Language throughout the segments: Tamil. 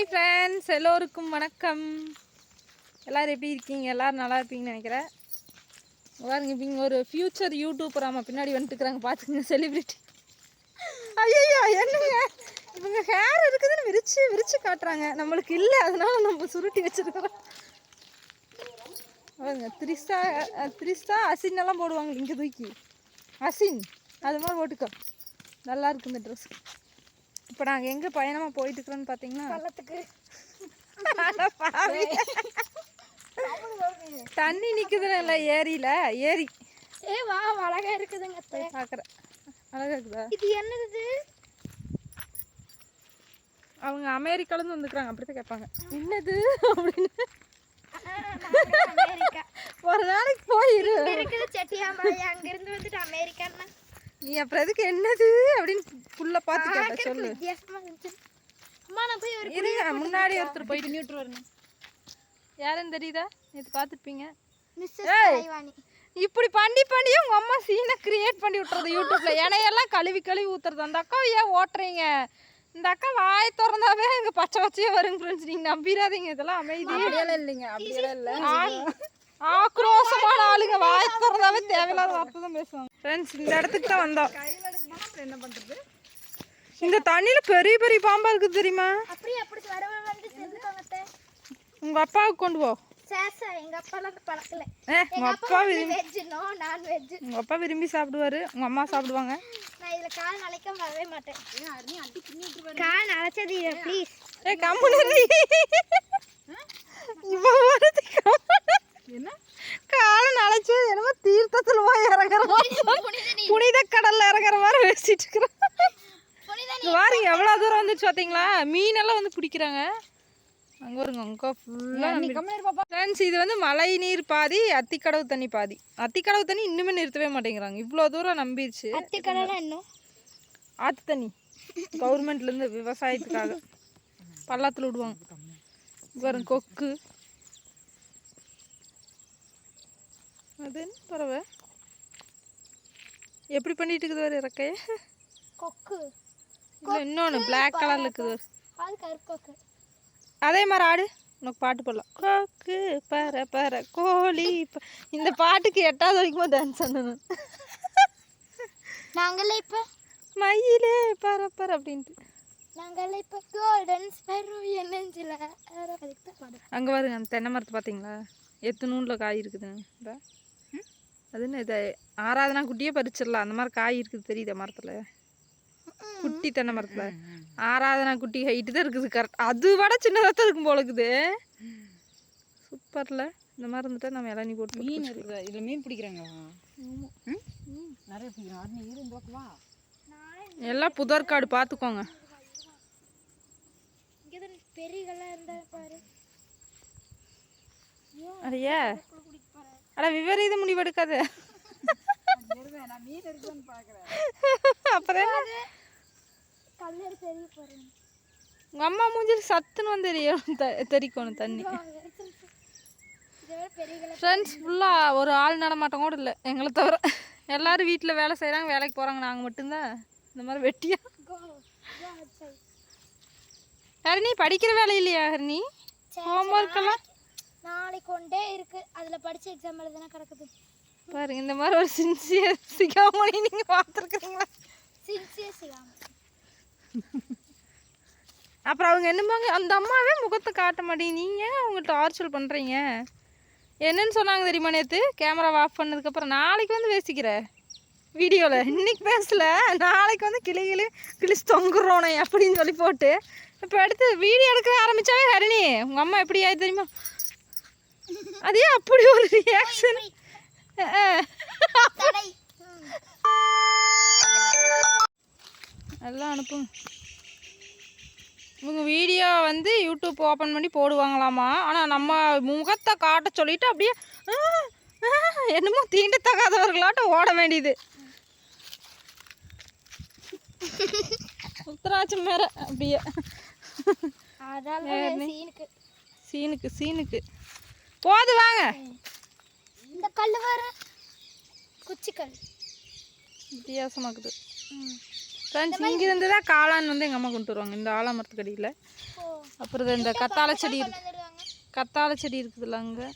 ஹாய் ஃப்ரெண்ட்ஸ் எல்லோருக்கும் வணக்கம். எல்லோரும் எப்படி இருக்கீங்க? எல்லோரும் நல்லா இருப்பீங்கன்னு நினைக்கிறேன். பாருங்க இப்போ இங்கே ஒரு ஃப்யூச்சர் யூடியூப்பர் ஆமாம் பின்னாடி வந்துட்டுக்கிறாங்க பார்த்துக்கங்க செலிப்ரிட்டி ஐயோ என்னங்க? இவங்க ஹேர் இருக்குதுன்னு விரிச்சு விரிச்சு காட்டுறாங்க. நம்மளுக்கு இல்லை. அதனால நம்ம சுருட்டி வச்சிருக்கிறோம் பாருங்க த்ரிஷா த்ரிஷா அசின் எல்லாம் போடுவாங்க இங்கே தூக்கி. அசின் அது மாதிரி போட்டுக்கோ. நல்லா இருக்கு இந்த ட்ரெஸ் இப்போ நாங்கள் எங்கே பயணமாக போயிட்டு இருக்கிறோன்னு பார்த்தீங்கன்னா. தண்ணி நிற்குதுன்னு ஏரியில ஏரி. ஏ வா அழகா இருக்குதுங்க பார்க்குறேன் அழகா இருக்குதா? இது என்னது அவங்க அமெரிக்காலேருந்து வந்துக்கிறாங்க அப்படி தான் கேட்பாங்க. என்னது? அப்படின்னு. அமெரிக்கா. ஒரு நாளைக்கு போயிரு. இருக்குது செட்டியாமலை அங்க இருந்து வந்துட்டு அமெரிக்கான்னா? நீ அப்புறம் எதுக்கு என்னது அப்படின்னு புள்ள பார்த்து கேட்ட சொல்லு. வித்தியாசமா இருந்துச்சு. அம்மா நான் போய் ஒரு இருங்க முன்னாடி ஒருத்தர் போயிட்டு நியூட்ரு வரணும். யாருன்னு தெரியுதா? நேற்று பார்த்துருப்பீங்க இப்படி பண்ணி பண்ணி உங்க அம்மா சீனை கிரியேட் பண்ணி விட்டுறது யூடியூப்ல எனையெல்லாம் கழுவி கழுவி ஊத்துறது. அந்த அக்கா ஏன் ஓட்டுறீங்க? இந்த அக்கா வாய் திறந்தாவே எங்க பச்சை பச்சையே வருங்க ஃப்ரெண்ட்ஸ் நீங்க நம்பிடாதீங்க. இதெல்லாம் அமைதி. இல்லைங்க. அப்படியெல்லாம் இல்லை. ஆக்ரோஷமான ஆளுங்க வாய் திறந்தாவே தேவையில்லாத வார்த்தை தான் பேசுவாங்க. ஃப்ரெண்ட்ஸ் இந்த இடத்துக்கு தான் வந்தோம் என்ன பண்ணுறது இந்த தண்ணியில பெரிய பெரிய பாம்பா இருக்குது தெரியுமா. உங்க அப்பாவுக்கு கொண்டு போ. சேசா எங்க அப்பா விரும்பி உங்க அப்பா விரும்பி சாப்பிடுவாரு உங்க அம்மா சாப்பிடுவாங்க. நான் இதுல கால் நனைக்க வரவே மாட்டேன். கால் நனைச்சது ப்ளீஸ் ஏ கம்முனு இவ வருது என்ன? காலை நனைச்சு என்னமோ தீர்த்தத்துல போய் இறங்குற மாதிரி புனித கடல்ல இறங்குற மாதிரி பேசிட்டு இருக்கிறோம் இங்க பாருங்க எவ்வளவு தூரம் வந்துச்சு பாத்தீங்களா? மீனெல்லாம் வந்து பிடிக்கிறாங்க அங்க வருங்க அங்க ஃபுல்லா கம்மியாக பாப்பா ஃப்ரெண்ட்ஸ் இது வந்து மழை நீர் பாதி அத்திக்கடவு தண்ணி பாதி. அத்திக்கடவு தண்ணி இன்னுமே நிறுத்தவே மாட்டேங்கிறாங்க. இவ்வளோ தூரம் நம்பிடுச்சு. ஆத்து தண்ணி. கவர்மெண்ட்லேருந்து விவசாயத்துக்காக. பள்ளத்தில் விடுவாங்க. இங்க பாருங்க கொக்கு. அது என்ன பறவை. எப்படி பண்ணிட்டு இருக்குது ஒரு இறக்கைய கொக்கு இன்னொன்று பிளாக் கலரில் இருக்குது. அது கருக்கொக்கு. அதே மாதிரி ஆடு. உனக்கு பாட்டு போடலாம். கொக்கு பற பற கோழி இந்த பாட்டுக்கு எட்டாவது வரைக்கும் டான்ஸ் பண்ணணும் நாங்கெல்லாம் இப்போ மயிலே பற பற அப்படின்ட்டு. நாங்கெல்லாம் இப்போ கோல்டன் ஸ்பெரோ என் நெஞ்சில். அதுக்கு தான் அங்கே பாருங்க அந்த தென்னை மரத்தை பார்த்தீங்களா? எத்தனூனில் காய் இருக்குதுங்க இந்த அது என்ன இது ஆறாவதுனா குட்டியே பறிச்சிடலாம். அந்த மாதிரி காய் இருக்குது தெரியுதா மரத்தில்? குட்டி தென்னை மரத்தில். ஆறாவதுனா குட்டி ஹைட்டு தான் இருக்குது. கரெக்ட் அது விட சின்னதாக தான் இருக்கும் போல இருக்குது சூப்பரில். இந்த மாதிரி இருந்துட்டா நம்ம இளநீ போட்டு மீன் இருக்குதா இதில் மீன் பிடிக்கிறாங்க. ம்? நிறைய பிடிக்கிறாங்க எல்லாம் புதற்காடு பார்த்துக்கோங்க பெரியகள்லாம் இருந்தால் பாரு அடையா ஆனால் விபரீத முடிவு எடுக்காது பார்க்குறேன் அப்புறம் உங்கள் அம்மா மூஞ்சில் சத்துன்னு வந்து தெரியும் த- தெறிக்கணும் தண்ணி. ஃப்ரெண்ட்ஸ் ஃபுல்லாக ஒரு ஆள் நடமாட்டம் கூட இல்லை எங்களை தவிர. எல்லாரும் வீட்டில் வேலை செய்கிறாங்க வேலைக்கு போகிறாங்க நாங்கள் மட்டும்தான். இந்த மாதிரி வெட்டியா? ஹரிணி படிக்கிற வேலை இல்லையா ஹரிணி? ஹோம்ஒர்க் எல்லாம்? நாளைக்கு கொண்டே இருக்கு. அதில் படிச்ச எக்ஸாம் எழுதுனா கிடக்குது. பாருங்க இந்த மாதிரி ஒரு சின்சியர் சிகாமணி நீங்கள் பார்த்துருக்குறீங்களா? சின்சியர் சிகாம அப்புறம் அவங்க என்னமாங்க அந்த அம்மாவே முகத்தை காட்ட மாட்டேங்க நீங்கள் அவங்க டார்ச்சர் பண்ணுறீங்க என்னன்னு சொன்னாங்க தெரியுமா நேற்று கேமரா ஆஃப் பண்ணதுக்கப்புறம் நாளைக்கு வந்து பேசிக்கிற வீடியோவில் இன்னைக்கு பேசல. நாளைக்கு வந்து கிளி கிளி கிழிச்சு தொங்குறோனே அப்படின்னு சொல்லி போட்டு. இப்போ அடுத்து வீடியோ எடுக்க ஆரம்பிச்சாவே ஹரிணி. உங்கள் அம்மா எப்படி ஆயிடுது தெரியுமா? அதே அப்படி ஒரு ரியாக்ஷன் எல்லாம் அனுப்புங்க. இவங்க வீடியோ வந்து யூடியூப் ஓப்பன் பண்ணி போடுவாங்களாமா? ஆனால் நம்ம முகத்தை காட்ட சொல்லிட்டு அப்படியே என்னமோ தீண்டத்தகாதவர்களாட்டம் ஓட வேண்டியது. உத்தராட்சம் மேற அப்படியே. சீனுக்கு சீனுக்கு சீனுக்கு போது வாங்க. இந்த கல் வர குச்சிக்கல். வித்தியாசமாக்குது. ஃப்ரெண்ட்ஸ் இங்கிருந்து தான் காளான் வந்து எங்கள் அம்மா கொண்டு வருவாங்க. இந்த ஆலாமரத்துக்கடியில் அப்புறம் இந்த கத்தாழை செடி இருக்கு. கத்தாழை செடி இருக்குதுல்ல அங்கே.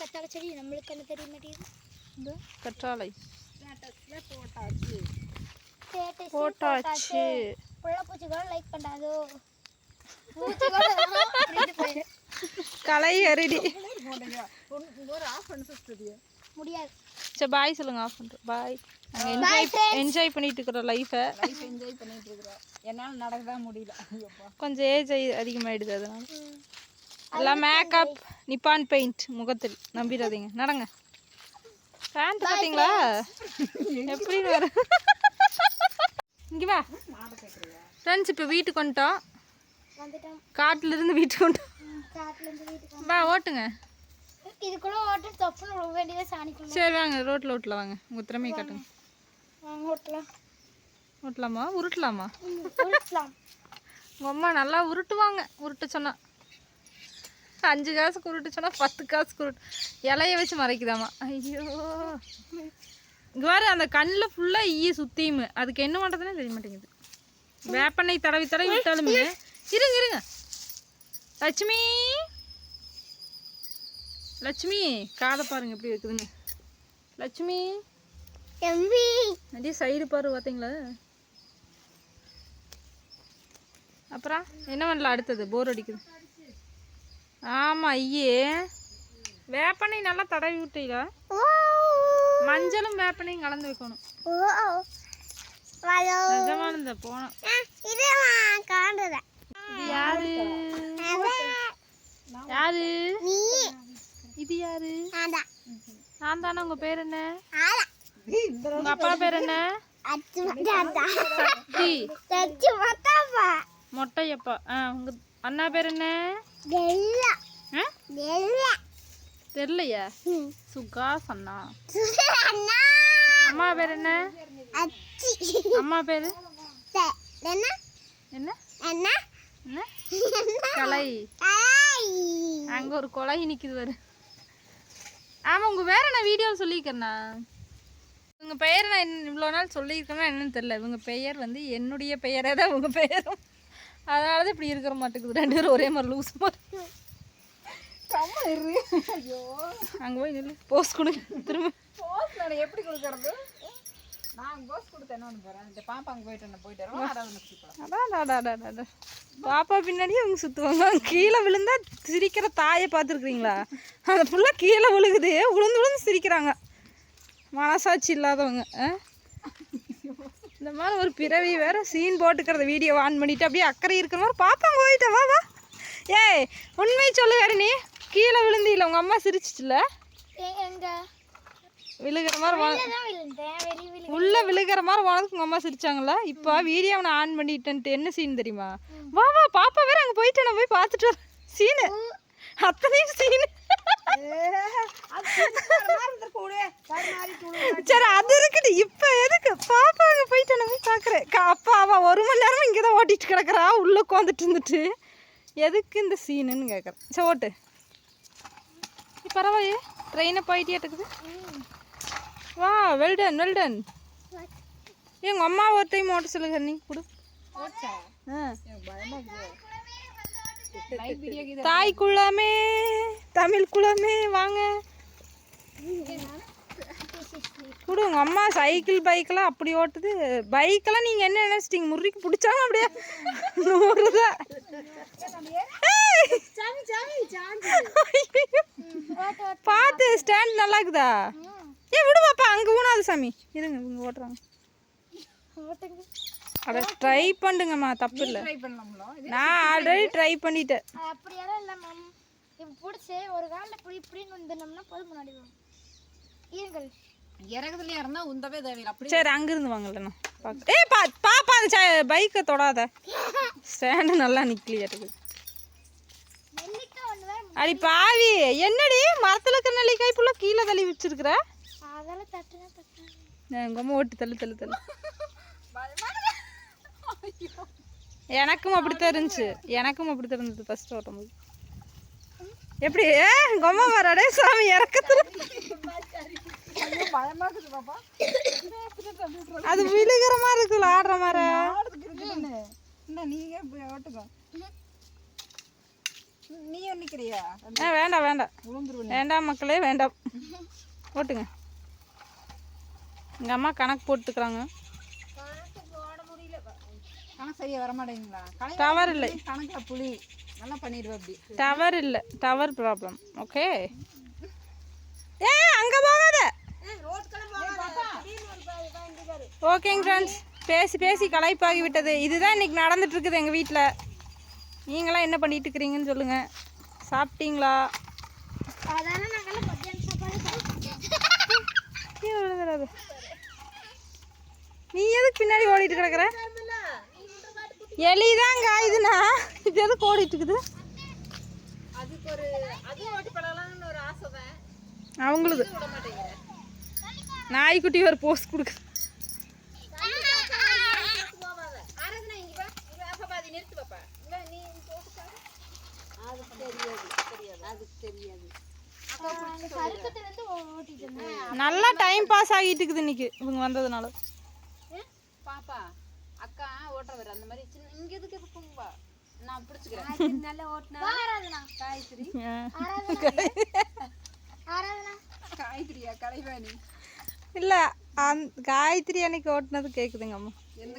கத்தாழை செடி? நம்மளுக்கு என்ன தெரிய மாட்டேங்குது. கற்றாழை. போட்டாச்சு. போட்டாச்சு. லைக் பண்ணாதோ போயிரு. களை பண்ண சுற்றுதியா முடியாது சரி பாய் சொல்லுங்க ஆஃப் பண்ணுறோம் பாய் நாங்கள் என்ஜாய் என்ஜாய் பண்ணிட்டு இருக்கிறோம் லைஃபை லைஃப் என்ஜாய் பண்ணிட்டு இருக்கிறோம் என்னால் நடக்க தான் முடியல கொஞ்சம் ஏஜ் அதிகமாயிடுது அதனால. எல்லாம் மேக்கப் நிப்பான் பெயிண்ட் முகத்தில். நம்பிடாதீங்க. நடங்க. பேண்ட் பார்த்தீங்களா? எப்படி வர இங்கே வா. ஃப்ரெண்ட்ஸ் இப்போ வீட்டுக்கு வந்துட்டோம். வந்துட்டோம். காட்டுல இருந்து வீட்டுக்கு வந்துட்டோம் வீட்டுக்கு வா ஓட்டுங்க. இதுக்குள்ள ஓட்டு தொப்புன்னு விட வேண்டியதே சாணிக்குள்ள. சரி வாங்க ரோட்டில் ஓட்டலாம் வாங்க. உங்கள் திறமையை காட்டுங்க. வாங்க ஓட்டலாம். ஓட்டலாமா? உருட்டலாமா? உருட்டலாம். உங்கள் அம்மா நல்லா உருட்டுவாங்க உருட்ட சொன்னா. அஞ்சு காசுக்கு உருட்டு சொன்னா பத்து காசுக்கு உருட்டு. இலைய வச்சு மறைக்குதாம்மா. ஐயோ. இங்கே வேறு அந்த கண்ணில் ஃபுல்லாக ஈய சுத்தியும். அதுக்கு என்ன பண்ணுறதுனே தெரிய மாட்டேங்குது. வேப்பெண்ணெய் தடவி தடவி விட்டாலுமே இருங்க இருங்க. லட்சுமி. லட்சுமி காதை பாருங்க எப்படி இருக்குதுன்னு. லட்சுமி. எம்பி அப்படியே சைடு பாரு பார்த்தீங்களா? அப்புறம் என்ன பண்ணலாம் அடுத்தது? போர் அடிக்குது. ஆமாம் ஐயே. வேப்பெண்ணெய் நல்லா தடவி விட்டீங்களா மஞ்சளும் வேப்பெண்ணையும் கலந்து வைக்கணும். நிஜமான இந்த போனோம் யாரு? யாரு? நீ. இது யாரு? நான் தானே உங்க பேர் என்ன? உங்க அப்பா பேர் என்ன? மொட்டையப்பா. ஆ உங்க அண்ணா பேர் என்ன? தெரியலையா? சுகாஸ் அண்ணா அண்ணா அம்மா பேர் என்ன? அச்சி. அம்மா பேர்? என்ன? என்ன? கலை. அங்க ஒரு கொலை நிக்குது பாரு. ஆமா உங்க வேற நான் வீடியோவில் சொல்லியிருக்கேண்ணா உங்க பெயரை நான் இவ்வளோ நாள் சொல்லியிருக்கேன்னா என்னன்னு தெரியல. இவங்க பெயர் வந்து என்னுடைய பெயரே தான் உங்க பெயரும். அதனால தான் இப்படி இருக்கிற மாட்டேங்குது. ரெண்டு பேரும் ஒரே மாதிரி லூஸ் மாதிரி. ஐயோ. அங்கே போய் நில்லு. போஸ் கொடு. திரும்ப. போஸ் நான் எப்படி கொடுக்கறது? பாப்பா பின்னாடியே அவங்க சுற்றுவாங்க கீழே விழுந்தா சிரிக்கிற தாயை பார்த்துருக்குறீங்களா? அது ஃபுல்லாக கீழே விழுகுது. விழுந்து விழுந்து சிரிக்கிறாங்க. மனசாட்சி இல்லாதவங்க? இந்த மாதிரி ஒரு பிறவி வேற சீன் போட்டுக்கிறத வீடியோ ஆன் பண்ணிட்டு அப்படியே அக்கறை இருக்கிற மாதிரி பாப்பாங்க போயிட்ட. வா வா. ஏய் உண்மை சொல்லு வேறு நீ கீழே விழுந்தில்ல. உங்கள் அம்மா சிரிச்சிச்சுல எங்க? விழுகிற மாதிரி உள்ள விழுகிற மாதிரி உனக்கு உங்க அம்மா சிரிச்சாங்களா? இப்போ வீடியோ நான் ஆன் பண்ணிட்டேன்ட்டு என்ன சீன் தெரியுமா? வா வா பாப்பா வேற அங்க போயிட்டு நான் போய் பார்த்துட்டு வரேன் சீனு. அத்தனையும் சீனு. சரி அது இருக்குடி இப்போ எதுக்கு? பாப்பா அங்க போயிட்டு நான் போய் பார்க்குறேன். அப்பா அவ ஒரு மணி நேரமா இங்கே தான் ஓட்டிட்டு கிடக்குறா. உள்ள உட்காந்துட்டு இருந்துட்டு. எதுக்கு இந்த சீனுன்னு கேட்குறேன் சரி ஓட்டு. பரவாயில்லையே. ட்ரெயினை போயிட்டே இருக்குது வா வெல்டன் வெல்டன் எங்க அம்மா ஒரு டைம் ஓட்ட சொல்லுங்க நீ கொடு. தாய் குளமே தமிழ் குளமே வாங்க. கொடு உங்க அம்மா சைக்கிள் பைக்கெல்லாம் அப்படி ஓட்டுது. பைக்கெல்லாம் நீங்க என்ன நினைச்சிட்டீங்க? முறுக்கு பிடிச்சாங்க அப்படியே நூறுதான் ஏய்! ஐயையோ. பார்த்து ஸ்டாண்ட் நல்லா இருக்குதா ஏ விடு பாப்பா அங்க ஊனாது சாமி. இருங்க இவங்க ஓட்டுறாங்க. ஓட்டுங்க. அட ட்ரை பண்ணுங்கம்மா தப்பு இல்லை. ட்ரை பண்ணலாம்ல நான் ஆல்ரெடி ட்ரை பண்ணிட்டேன். அப்படியெல்லாம் இல்லை மேம் இப்போ பிடிச்சி ஒரு காலில் இப்படி இப்படின்னு வந்துனோம்னா போதும் முன்னாடி இருங்கள். இறகுதுலயா இருந்தா உந்தவே தேவையில்லை அப்படி சரி அங்கிருந்து வாங்கலண்ணா பார்க்க ஏய் பா பாப்பா அந்த பைக்கை தொடாத. ஸ்டாண்டு நல்லா ஒன்று வேற அடி பாவி என்னடி? மரத்தில் இருக்கிற நெல்லிக்காய் ஃபுல்லாக கீழே தள்ளி வச்சிருக்கிற? அதெல்லாம் தட்டுனா தட்டுனா எங்கள் அம்மா ஓட்டு தள்ளு தள்ளு தள்ளு. எனக்கும் அப்படித்தான் இருந்துச்சு. எனக்கும் அப்படித்தான் இருந்தது ஃபர்ஸ்ட் ஓட்டும்போது. எப்படி? எங்கள் அம்மா வராடே சாமி இறக்கத்துல. அது விழுகிற மாதிரி இருக்குல்ல ஆடுற மாதிரி. நீங்க ஓட்டுக்கோ. நீ நிக்கிறியா? வேண்டாம் வேண்டாம். வேண்டாம் மக்களே வேண்டாம். ஓட்டுங்க. எங்கள் அம்மா கணக்கு போட்டுக்கிறாங்க. கணக்கு சரியா வர மாட்டேங்குங்களா கலை டவர் இல்லை கணக்குல புளி நல்லா பண்ணிடுவேன் அப்படி. டவர் இல்லை டவர் ப்ராப்ளம் ஓகே ஏ அங்கே போகாத. ஓகேங்க ஃப்ரெண்ட்ஸ் பேசி பேசி களைப்பாகி விட்டது. இதுதான் இன்னைக்கு நடந்துட்டு இருக்குது எங்கள் வீட்டில் நீங்களாம் என்ன பண்ணிட்டு இருக்கிறீங்கன்னு சொல்லுங்கள் சாப்பிட்டீங்களா? அதானே சாப்பாடு. கீழே விழுந்துடாத. நீ எதுக்கு பின்னாடி ஓடிட்டு கிடக்குற? எலிதான் காயுதுண்ணா இது எதுக்கு ஓடிட்டு இருக்குது? அவங்களுக்கு நாய்க்குட்டி ஒரு போஸ் கொடுக்குது நல்லா டைம் பாஸ் ஆகிட்டு இருக்குது இன்னைக்கு. இவங்க வந்ததுனால. பாப்பா அக்கா ஓட்டுறவர் அந்த மாதிரி சின்ன இங்க எதுக்கு எதுக்கு வா நான் பிடிச்சிக்கிறேன். நல்லா ஓட்டினா ஆராதனா. காய்கறி ஆராதனா காய்கறியா கலைவாணி இல்லை அந் காயத்ரி அன்னைக்கு ஓட்டுனது கேட்குதுங்க அம்மா. எந்த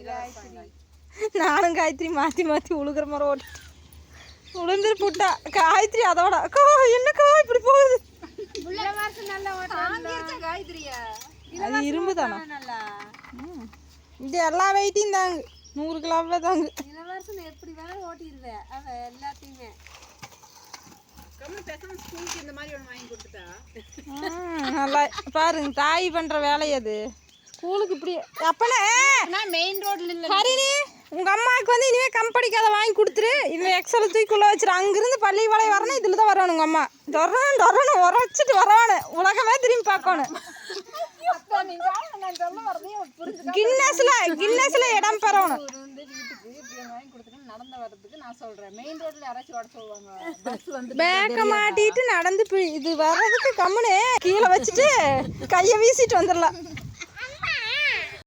இதான் நானும் காயத்ரி மாற்றி மாற்றி உழுகுற மாதிரி ஓட்டு உளுந்துரு புட்டா காயத்ரி அதோட அக்கா என்னக்கா இப்படி போகுது? நல்லா காய்கறியா அது இரும்பு தானா நல்லா. இது எல்லா வெயிட்டையும் தாங்க நூறு கிலோவே தாங்க இளவரசன் எப்படி வேணாலும் ஓட்டிடுவேன் அவ எல்லாத்தையுமே. கம்மி பேசாம ஸ்கூலுக்கு இந்த மாதிரி ஒன்று வாங்கி கொடுத்துட்டா? ம், நல்லா பாருங்க தாய் பண்ற வேலை அது. ஸ்கூலுக்கு இப்படி அப்பனா நான் மெயின் ரோட்ல இல்ல. ஹரிணி உங்க அம்மாவுக்கு வந்து இனிமே கம்பெனிக்கு அதை வாங்கி கொடுத்துரு. இவன் எக்ஸல் தூக்கி உள்ள வச்சிரு. அங்கிருந்து பள்ளி வலை வரணும் இதுல தான் வரணும் உங்க அம்மா. டொரணும் டொரணும் உரைச்சிட்டு வரவானு. உலகமே திரும்பி பார்க்கணும். கின்னஸ்ல கின்னஸ்ல இடம் பெறணும். பேக்க மாட்டிட்டு நடந்து போய் இது வர்றதுக்கு கம்முனு கீழே வச்சுட்டு கையை வீசிட்டு வந்துடலாம்